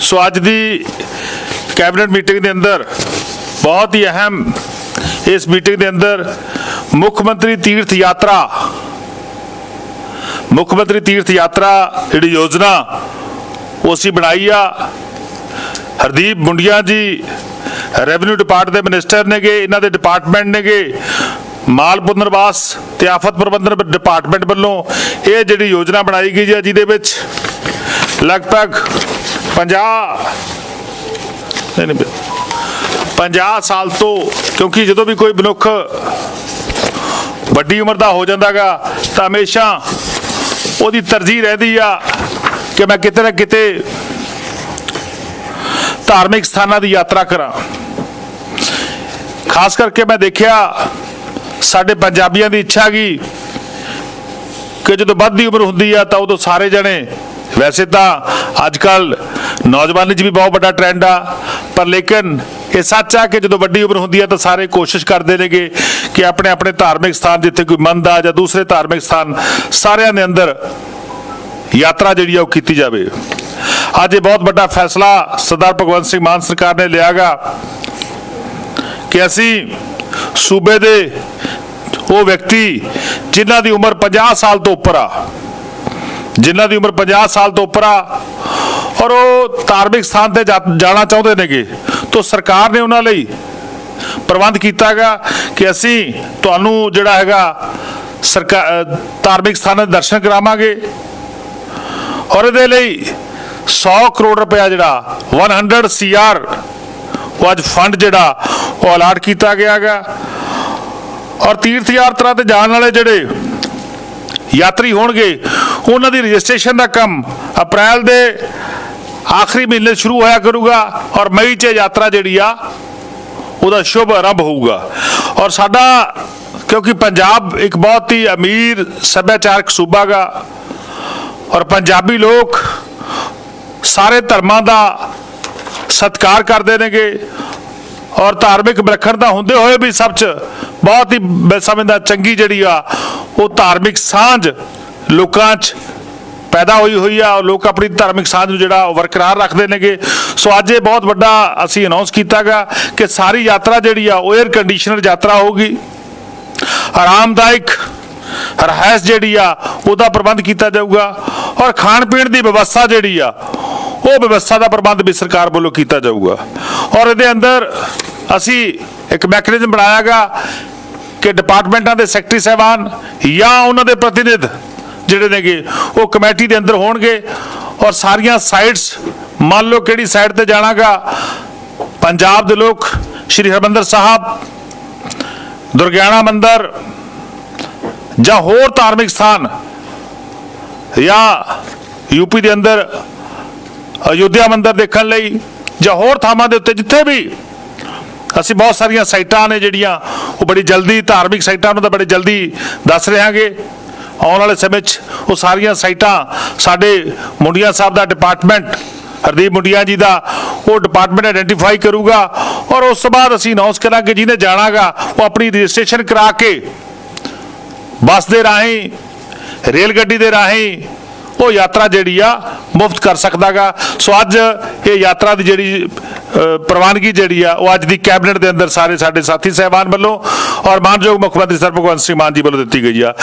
ਸੋ ਅੱਜ ਦੀ cabinet meeting ਦੇ ਅੰਦਰ ਬਹੁਤ ਹੀ ਅਹਿਮ ਇਸ ਮੀਟਿੰਗ ਦੇ ਅੰਦਰ ਮੁੱਖ ਮੰਤਰੀ ਤੀਰਥ ਯਾਤਰਾ, ਮੁੱਖ ਮੰਤਰੀ ਤੀਰਥ ਯਾਤਰਾ ਜਿਹੜੀ ਯੋਜਨਾ ਉਹ ਅਸੀਂ ਬਣਾਈ ਆ। ਹਰਦੀਪ ਮੁੰਡਿਆ ਜੀ ਰੈਵਨਿਊ ਡਿਪਾਰਟ ਦੇ ਮਿਨਿਸਟਰ ਨੇਗੇ, ਇਹਨਾਂ ਦੇ ਡਿਪਾਰਟਮੈਂਟ ਨੇਗੇ, ਮਾਲ ਪੁਨਰਵਾਸ ਤੇ ਆਫਤ ਪ੍ਰਬੰਧਨ ਡਿਪਾਰਟਮੈਂਟ ਵੱਲੋਂ ਇਹ ਜਿਹੜੀ ਯੋਜਨਾ ਬਣਾਈ ਗਈ ਹੈ ਜਿਹਦੇ ਵਿੱਚ ਲਗਭਗ 50 ਨਹੀਂ 50 ਸਾਲ ਤੋਂ, ਕਿਉਂਕਿ ਜਦੋਂ ਵੀ ਕੋਈ ਮਨੁੱਖ ਵੱਡੀ ਉਮਰ ਦਾ ਹੋ ਜਾਂਦਾਗਾ, ਤਾਂ ਹਮੇਸ਼ਾ ਉਹਦੀ ਤਰਜੀਹ ਰਹਿੰਦੀ ਆ ਕਿ ਮੈਂ ਕਿਤੇ ਨਾ ਕਿਤੇ ਧਾਰਮਿਕ ਸਥਾਨਾਂ ਦੀ ਯਾਤਰਾ ਕਰਾਂ। ਖਾਸ ਕਰਕੇ ਮੈਂ ਦੇਖਿਆ ਸਾਡੇ ਪੰਜਾਬੀਆਂ ਦੀ ਇੱਛਾ ਗਈ ਕਿ ਜਦੋਂ ਵੱਧ ਦੀ ਉਮਰ ਹੁੰਦੀ ਆ ਤਾਂ ਉਦੋਂ ਸਾਰੇ ਜਣੇ ਵੈਸੇ ਤਾਂ ਅੱਜ ਕੱਲ ਨੌਜਵਾਨੀ 'ਚ ਵੀ ਬਹੁਤ ਵੱਡਾ ਟ੍ਰੈਂਡ ਆ, ਪਰ ਲੇਕਿਨ ਇਹ ਸੱਚ ਆ ਕਿ ਜਦੋਂ ਵੱਡੀ ਉਮਰ ਹੁੰਦੀ ਆ ਤਾਂ ਸਾਰੇ ਕੋਸ਼ਿਸ਼ ਕਰਦੇ ਨੇਗੇ ਕਿ ਆਪਣੇ ਆਪਣੇ ਧਾਰਮਿਕ ਸਥਾਨ ਜਿੱਥੇ ਕੋਈ ਮੰਦ ਆ ਜਾਂ ਦੂਸਰੇ ਧਾਰਮਿਕ ਸਥਾਨ ਸਾਰਿਆਂ ਦੇ ਅੰਦਰ ਯਾਤਰਾ ਜਿਹੜੀ ਆ ਉਹ ਕੀਤੀ ਜਾਵੇ। ਅੱਜ ਇਹ ਬਹੁਤ ਵੱਡਾ ਫੈਸਲਾ ਸਰਦਾਰ ਭਗਵੰਤ ਸਿੰਘ ਮਾਨ ਸਰਕਾਰ ਨੇ ਲਿਆਗਾ ਕਿ ਅਸੀਂ ਸੂਬੇ ਦੇ ਉਹ ਵਿਅਕਤੀ ਜਿਨ੍ਹਾਂ ਦੀ ਉਮਰ 50 ਸਾਲ ਤੋਂ ਉੱਪਰ ਆ ਜਿਨ੍ਹਾਂ ਦੀ ਉਮਰ 50 ਸਾਲ ਤੋਂ ਉੱਪਰ ਆ ਔਰ ਉਹ ਧਾਰਮਿਕ ਸਥਾਨ ਤੇ ਜਾ- ਜਾਣਾ ਚਾਹੁੰਦੇ ਨੇਗੇ। ਤਾਂ ਸਰਕਾਰ ਨੇ ਉਹਨਾਂ ਲਈ ਪ੍ਰਬੰਧ ਕੀਤਾਗਾ ਕਿ ਅਸੀਂ ਤੁਹਾਨੂੰ ਜਿਹੜਾ ਹੈਗਾ ਸਰਕਾਰ ਧਾਰਮਿਕ ਸਥਾਨਾਂ ਦੇ ਦਰਸ਼ਨ ਕਰਾਵਾਂਗੇ। ਔਰ ਇਹਦੇ ਲਈ 100 ਕਰੋੜ ਰੁਪਇਆ ਜਿਹੜਾ 100 ਸੀਆਰ ਉਹ ਅੱਜ ਫੰਡ ਜਿਹੜਾ ਉਹ ਅਲਾਟ ਕੀਤਾ ਗਿਆਗਾ ਔਰ ਤੀਰਥ ਯਾਤਰਾ ਤੇ ਜਾਣ ਵਾਲੇ ਜਿਹੜੇ ਯਾਤਰੀ ਹੋਣਗੇ। ਉਹਨਾਂ ਦੀ ਰਜਿਸਟ੍ਰੇਸ਼ਨ ਦਾ ਕੰਮ ਅਪ੍ਰੈਲ ਦੇ ਆਖਰੀ ਮਹੀਨੇ ਸ਼ੁਰੂ ਹੋਇਆ ਕਰੂਗਾ ਔਰ ਮਈ 'ਚ ਯਾਤਰਾ ਜਿਹੜੀ ਆ, ਉਹਦਾ ਸ਼ੁਭ ਆਰੰਭ ਹੋਊਗਾ। ਔਰ ਸਾਡਾ, ਕਿਉਂਕਿ ਪੰਜਾਬ ਇੱਕ ਬਹੁਤ ਹੀ ਅਮੀਰ ਸੱਭਿਆਚਾਰਕ ਸੂਬਾ ਗਾ, ਔਰ ਪੰਜਾਬੀ ਲੋਕ ਸਾਰੇ ਧਰਮਾਂ ਦਾ ਸਤਿਕਾਰ ਕਰਦੇ ਨੇਗੇ। ਔਰ ਧਾਰਮਿਕ ਵਿਲੱਖਣਤਾ ਹੁੰਦੇ ਹੋਏ ਵੀ ਸਭ ਚ ਬਹੁਤ ਹੀ ਮੈਂ ਸਮਝਦਾ ਚੰਗੀ ਜਿਹੜੀ ਆ ਉਹ ਧਾਰਮਿਕ ਸਾਂਝ ਲੋਕਾਂ 'ਚ ਪੈਦਾ ਹੋਈ ਹੋਈ ਆ ਔਰ ਲੋਕ ਆਪਣੀ ਧਾਰਮਿਕ ਸਾਂਝ ਨੂੰ ਜਿਹੜਾ ਵਰਕਰਾਰ ਰੱਖਦੇ ਨੇਗੇ। ਸੋ ਅੱਜ ਇਹ ਬਹੁਤ ਵੱਡਾ ਅਸੀਂ ਅਨਾਉਂਸ ਕੀਤਾਗਾ ਕਿ ਸਾਰੀ ਯਾਤਰਾ ਜਿਹੜੀ ਆ, ਉਹ 에ਅਰ ਕੰਡੀਸ਼ਨਰ ਯਾਤਰਾ ਹੋਊਗੀ। ਆਰਾਮਦਾਇਕ ਰਹਿਸ ਜਿਹੜੀ ਆ, ਉਹਦਾ ਪ੍ਰਬੰਧ ਕੀਤਾ ਜਾਊਗਾ ਔਰ ਖਾਣ ਪੀਣ ਦੀ ਵਿਵਸਥਾ ਜਿਹੜੀ ਆ, ਉਹ ਵਿਵਸਥਾ ਦਾ ਪ੍ਰਬੰਧ ਵੀ ਸਰਕਾਰ ਵੱਲੋਂ ਕੀਤਾ ਜਾਊਗਾ। ਔਰ ਇਹਦੇ ਅੰਦਰ ਅਸੀਂ ਇੱਕ ਮੈਕੈਨਿਜ਼ਮ ਬਣਾਇਆਗਾ ਕਿ ਡਿਪਾਰਟਮੈਂਟਾਂ ਦੇ ਸੈਕਟਰੀ ਸਾਹਿਬਾਨ ਜਾਂ ਉਹਨਾਂ ਦੇ ਪ੍ਰਤੀਨਿਧ ਜਿਹੜੇ ਨੇਗੇ, ਉਹ ਕਮੇਟੀ ਦੇ ਅੰਦਰ ਹੋਣਗੇ ਔਰ ਸਾਰੀਆਂ ਸਾਈਟਸ ਮੰਨ ਲਓ ਕਿਹੜੀ ਸਾਈਡ ਤੇ ਜਾਣਾਗਾ, ਪੰਜਾਬ ਦੇ ਲੋਕ, ਸ਼੍ਰੀ ਹਰਮੰਦਰ ਸਾਹਿਬ, ਦੁਰਗਿਆਣਾ ਮੰਦਰ ਜਾਂ ਹੋਰ ਧਾਰਮਿਕ ਸਥਾਨ ਜਾਂ ਯੂਪੀ ਦੇ ਅੰਦਰ, ਅਯੁੱਧਿਆ ਮੰਦਰ ਦੇਖਣ ਲਈ ਜਾਂ ਹੋਰ ਥਾਵਾਂ ਦੇ ਉੱਤੇ ਜਿੱਥੇ ਵੀ ਅਸੀਂ ਬਹੁਤ ਸਾਰੀਆਂ ਸਾਈਟਾਂ ਨੇ ਜਿਹੜੀਆਂ ਉਹ ਬੜੀ ਜਲਦੀ ਧਾਰਮਿਕ ਸਾਈਟਾਂ ਨੂੰ ਤਾਂ ਬੜੀ ਜਲਦੀ ਦੱਸ ਰਹਾਂਗੇ ਆਉਣ ਵਾਲੇ ਸਮੇਂ 'ਚ ਉਹ ਸਾਰੀਆਂ ਸਾਈਟਾਂ ਸਾਡੇ ਮੁੰਡੀਆਂ ਸਾਹਿਬ ਦਾ ਡਿਪਾਰਟਮੈਂਟ, ਹਰਦੀਪ ਮੁੰਡੀਆਂ ਜੀ ਦਾ, ਉਹ ਡਿਪਾਰਟਮੈਂਟ ਆਇਡੈਂਟੀਫਾਈ ਕਰੂਗਾ ਔਰ ਉਸ ਤੋਂ ਬਾਅਦ ਅਸੀਂ ਅਨਾਉਂਸ ਕਰਾਂਗੇ ਜਿਹਨੇ ਜਾਣਾਗਾ, ਉਹ ਆਪਣੀ ਰਜਿਸਟ੍ਰੇਸ਼ਨ ਕਰਾ ਕੇ ਬੱਸ ਦੇ ਰਾਹੀਂ, ਰੇਲ ਗੱਡੀ ਦੇ ਰਾਹੀਂ ਉਹ ਯਾਤਰਾ ਜਿਹੜੀ ਆ ਮੁਫਤ ਕਰ ਸਕਦਾਗਾ। ਸੋ ਅੱਜ ਇਹ ਯਾਤਰਾ ਦੀ ਜਿਹੜੀ ਪ੍ਰਵਾਨਗੀ ਜਿਹੜੀ ਆ, ਉਹ ਅੱਜ ਦੀ ਕੈਬਨਿਟ ਦੇ ਅੰਦਰ ਸਾਰੇ ਸਾਡੇ ਸਾਥੀ ਸਹਿਬਾਨ ਵੱਲੋਂ ਔਰ ਮਾਨਯੋਗ ਮੁੱਖ ਮੰਤਰੀ ਸਰ ਭਗਵੰਤ ਸਿੰਘ ਮਾਨ ਜੀ ਵੱਲੋਂ ਦਿੱਤੀ ਗਈ ਆ।